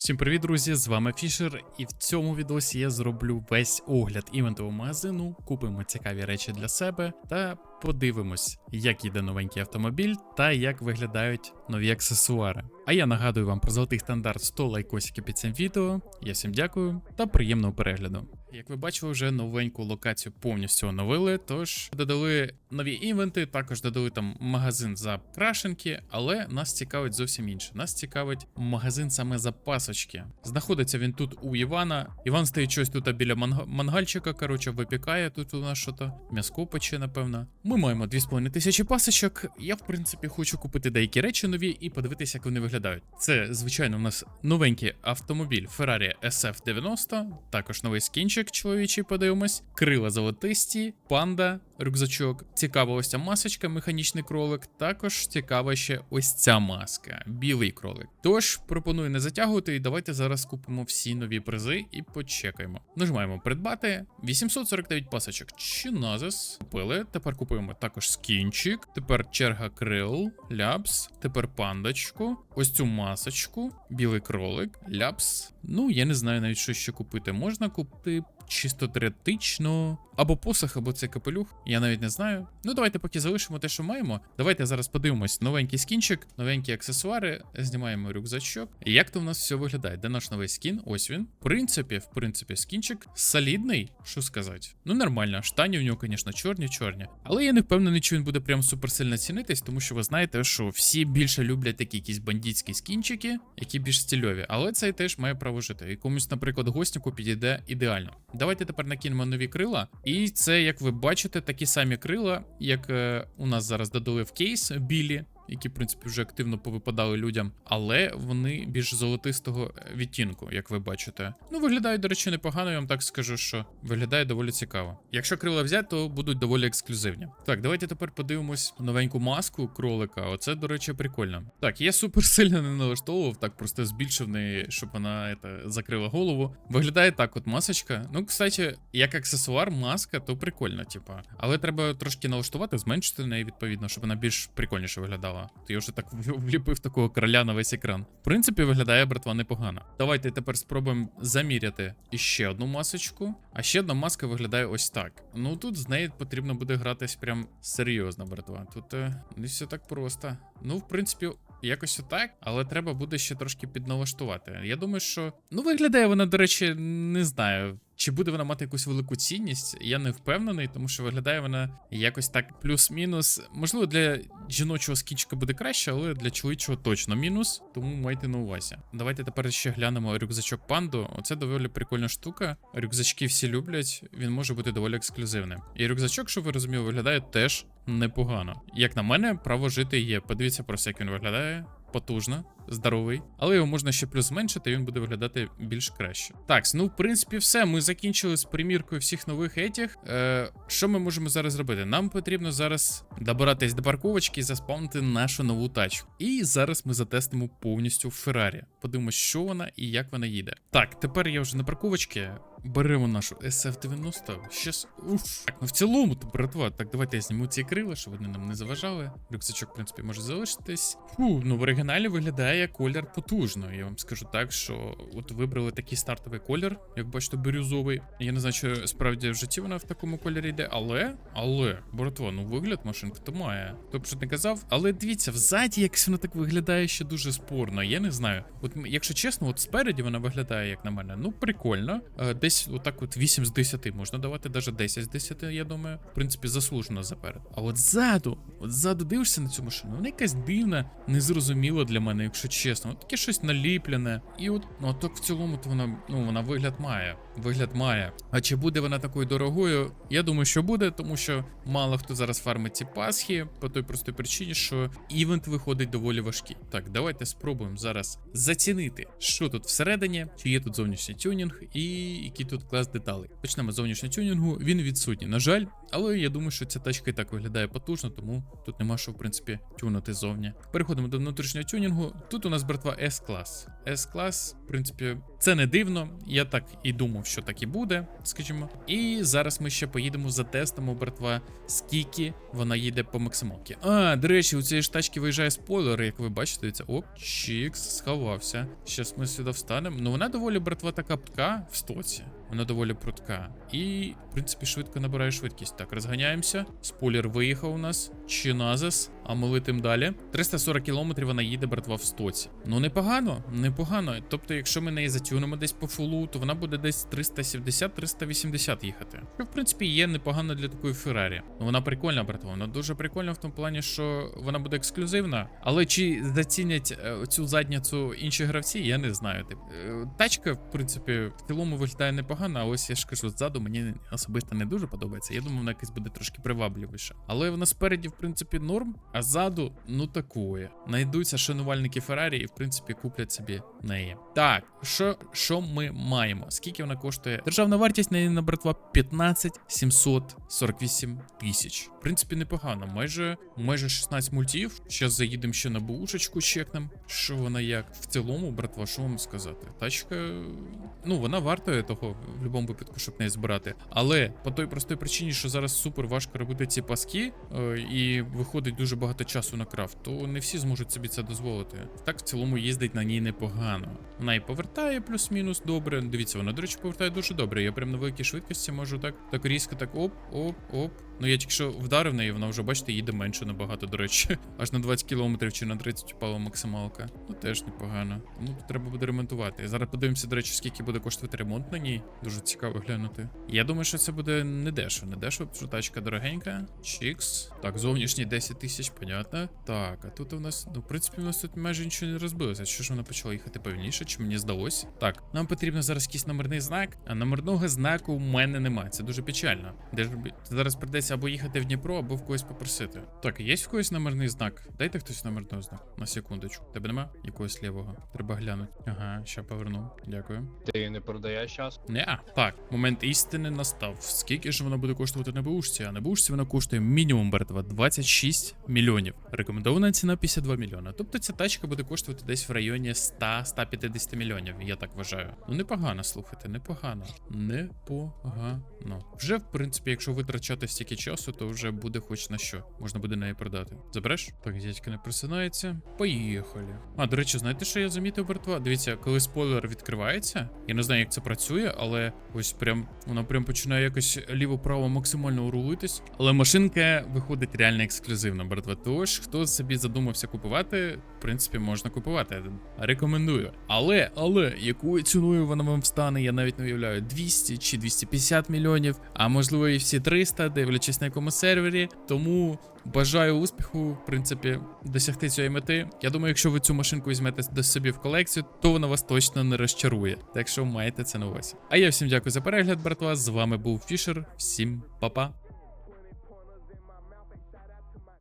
Всім привіт, друзі! З вами Фішер, і в цьому відосі я зроблю весь огляд івентового магазину, купимо цікаві речі для себе та подивимось, як їде новенький автомобіль та як виглядають нові аксесуари. А я нагадую вам про золотий стандарт 100 лайкосиків під цим відео. Я всім дякую та приємного перегляду. Як ви бачили, вже новеньку локацію повністю оновили, тож додали нові івенти, також додали там магазин за крашенки, але нас цікавить зовсім інше. Нас цікавить магазин саме за пасочки. Знаходиться він тут у Івана. Іван стоїть щось тут біля манга- мангальчика, коротше, випікає тут у нас що-то. М'яско пече, напевно. Ми маємо 2,5 тисячі пасочок. Я, в принципі, хочу купити деякі речі нові і подивитися, як вони виглядають. Це, звичайно, у нас новенький автомобіль Ferrari SF90, також новий скінчик чоловічий, подивимось. Крила золотисті, панда, рюкзачок. Цікава ось ця масочка, механічний кролик. Також цікава ще ось ця маска, білий кролик. Тож пропоную не затягувати, і давайте зараз купимо всі нові призи і почекаємо. Нажимаємо придбати 849 пасочок. Чиназис. Купили. Тепер купуємо також скінчик. Тепер черга крил, ляпс. Тепер пандочку. Ось цю масочку, білий кролик, ляпс. Ну, я не знаю навіть, що ще купити. Можна купити чисто теоретично. Або посох, або цей капелюх. Я навіть не знаю. Ну, давайте поки залишимо те, що маємо. Давайте зараз подивимось новенький скінчик, новенькі аксесуари. Знімаємо рюкзачок. Як то в нас все виглядає? Де наш новий скін? Ось він. В принципі, в принципі, скінчик солідний, що сказати. Ну, нормально. Штані в нього, звісно, чорні, чорні. Але я не впевнений, чи він буде прям супер сильно цінитись, тому що ви знаєте, що всі більше люблять такі якісь бандитські скінчики, які більш стильові. Але цей теж має право жити. І комусь, наприклад, гостнику підійде ідеально. Давайте тепер накинемо нові крила. І це, як ви бачите, такі самі крила, як е, у нас зараз додали в кейс білі. Які, в принципі, вже активно повипадали людям, але вони більш золотистого відтінку, як ви бачите. Ну, виглядають, до речі, непогано, я вам так скажу, що виглядає доволі цікаво. Якщо крила взяти, то будуть доволі ексклюзивні. Так, давайте тепер подивимось новеньку маску кролика. Оце, до речі, прикольно. Так, я супер сильно не налаштовував, так просто збільшив неї, щоб вона это, закрила голову. Виглядає так, от масочка. Ну, кстати, як аксесуар, маска, то прикольно, типа. Але треба трошки налаштувати, зменшити неї відповідно, щоб вона більш прикольніше виглядала. То я вже так вліпив такого короля на весь екран. В принципі, виглядає братва непогано. Давайте тепер спробуємо заміряти іще одну масочку. А ще одна маска виглядає ось так. Ну тут з нею потрібно буде гратись прям серйозно, братва. Тут е, не все так просто. Ну, в принципі, Якось отак, але треба буде ще трошки підналаштувати. Я думаю, що ну виглядає вона, до речі, не знаю. Чи буде вона мати якусь велику цінність? Я не впевнений, тому що виглядає вона якось так плюс-мінус. Можливо, для жіночого скінчика буде краще, але для чоловічого точно мінус. Тому майте на увазі. Давайте тепер ще глянемо рюкзачок панду. Оце доволі прикольна штука. Рюкзачки всі люблять, він може бути доволі ексклюзивним. І рюкзачок, щоб ви розуміли, виглядає теж непогано. Як на мене, право жити є. Подивіться просто, як він виглядає. Потужно, здоровий, але його можна ще плюс зменшити, і він буде виглядати більш краще. Так, ну в принципі, все. Ми закінчили з приміркою всіх нових етіх. Е, що ми можемо зараз зробити? Нам потрібно зараз добиратись до парковочки і заспавнити нашу нову тачку. І зараз ми затестимо повністю Феррарі. Подивимось, що вона і як вона їде. Так, тепер я вже на парковочці. Беремо нашу SF90. Щас. Уф. Так, ну в цілому, то братва. Так, давайте я зніму ці крила, щоб вони нам не заважали. Рюкзачок, в принципі, може залишитись. Фу, ну в оригіналі виглядає колір потужно. Я вам скажу так, що от вибрали такий стартовий колір, як бачите, бірюзовий. Я не знаю, чи справді в житті вона в такому кольорі йде, але, але, братва, ну вигляд машинка то має. Б що не казав, але дивіться, взаді якось воно так виглядає ще дуже спорно. Я не знаю. От якщо чесно, от спереді вона виглядає, як на мене, ну прикольно. Е, Десь отак от 8 з 10 можна давати, навіть 10 з 10, я думаю. В принципі, заслужено заперед. А от ззаду, от ззаду дивишся на цю машину, вона якась дивна, незрозуміла для мене, якщо чесно. От таке щось наліплене. І от, ну так в цілому, то вона, ну, вона вигляд має. Вигляд має. А чи буде вона такою дорогою? Я думаю, що буде, тому що мало хто зараз фармить ці пасхи, по той простій причині, що івент виходить доволі важкий. Так, давайте спробуємо зараз зацінити, що тут всередині, чи є тут зовнішній тюнінг, і який тут клас деталей. Почнемо з зовнішнього тюнінгу. Він відсутній, на жаль, але я думаю, що ця тачка і так виглядає потужно, тому тут нема що в принципі тюнути зовні. Переходимо до внутрішнього тюнінгу. Тут у нас братва S-клас. S-клас, в принципі, Це не дивно. Я так і думав, що так і буде, скажімо. І зараз ми ще поїдемо затестимо, братва, скільки вона їде по максималці. А, до речі, у цієї ж тачки виїжджає спойлер, як ви бачите, дивіться. Оп, чікс, сховався. Щас ми сюди встанемо. Ну вона доволі, братва, така птка в стоці. Вона доволі прутка. І, в принципі, швидко набирає швидкість. Так, розганяємося. Спойлер виїхав у нас. Чиназис. А ми летим далі. 340 кілометрів вона їде, братва, в стоці. Ну, непогано, непогано. Тобто, якщо ми неї затюнемо десь по фулу, то вона буде десь 370-380 їхати. Що, в принципі, є непогано для такої Феррарі. Ну, вона прикольна, братва. Вона дуже прикольна в тому плані, що вона буде ексклюзивна. Але чи зацінять е, цю задницю інші гравці, я не знаю. Е, тачка, в принципі, в цілому виглядає непогано, а ось я ж кажу, ззаду мені особисто не дуже подобається. Я думаю, вона якась буде трошки привабливіша. Але вона спереді, в принципі, норм, а ззаду, ну такое. Найдуться шанувальники Феррарі і, в принципі, куплять собі неї. Так, що, що ми маємо? Скільки вона коштує? Державна вартість неї на братва 15 748 тисяч. В принципі, непогано. Майже майже 16 мультів. Зараз заїдемо ще на бушечку, чекнем. Що вона як? В цілому, братва, що вам сказати? Тачка. Ну, вона вартує того в будь-якому випадку, щоб неї збирати. Але по той простій причині, що зараз супер важко робити ці паски, е, і виходить дуже багато часу на крафт, то не всі зможуть собі це дозволити. Так в цілому їздить на ній непогано. Вона і повертає плюс-мінус добре. Дивіться, вона, до речі, повертає дуже добре. Я прям на великій швидкості можу так, так різко, так оп, оп, оп. Ну я тільки що вдарив неї, вона вже, бачите, їде менше набагато, до речі. Аж на 20 кілометрів чи на 30 упала максималка. Ну теж непогано. Тому треба буде ремонтувати. Зараз подивимося, до речі, скільки буде коштувати ремонт на ній. Дуже цікаво глянути. Я думаю, що це буде не дешево. Не дешево, що тачка дорогенька. Чікс. Так, зовнішній 10 тисяч, понятно. Так, а тут у нас, ну, в принципі, у нас тут майже нічого не розбилося. Що ж вона почала їхати повільніше, чи мені здалось? Так, нам потрібно зараз якийсь номерний знак, а номерного знаку у мене немає. Це дуже печально. Де ж зараз прийдеться або їхати в Дніпро, або в когось попросити. Так, є в когось номерний знак? Дайте хтось номерний знак. На секундочку. Тебе нема якогось лівого? Треба глянути. Ага, ще поверну. Дякую. Ти не продаєш час? Не, так, момент істини настав. Скільки ж вона буде коштувати на бушці? А на бушці вона коштує мінімум братва 26 мільйонів. Рекомендована ціна 52 мільйона. Тобто ця тачка буде коштувати десь в районі 100-150 мільйонів, я так вважаю. Ну непогано, слухайте, непогано. Непогано. Вже, в принципі, якщо витрачати стільки часу, то вже буде хоч на що. Можна буде неї продати. Забереш? Так, дядька не просинається. Поїхали. А, до речі, знаєте, що я замітив, братва? Дивіться, коли спойлер відкривається, я не знаю, як це працює, але ось прям вона прям починає якось ліво-право максимально урулитись. Але машинка виходить реально ексклюзивно, братва. Тож, хто собі задумався купувати, в принципі, можна купувати. Рекомендую. Але, але, якою ціною вона вам встане, я навіть не уявляю. 200 чи 250 мільйонів, а можливо і всі 300, дивлячись на якому сервері. Тому бажаю успіху, в принципі, досягти цієї мети. Я думаю, якщо ви цю машинку візьмете до собі в колекцію, то вона вас точно не розчарує. Так що маєте це на увазі. А я всім дякую за перегляд, братва. З вами був Фішер. Всім па-па.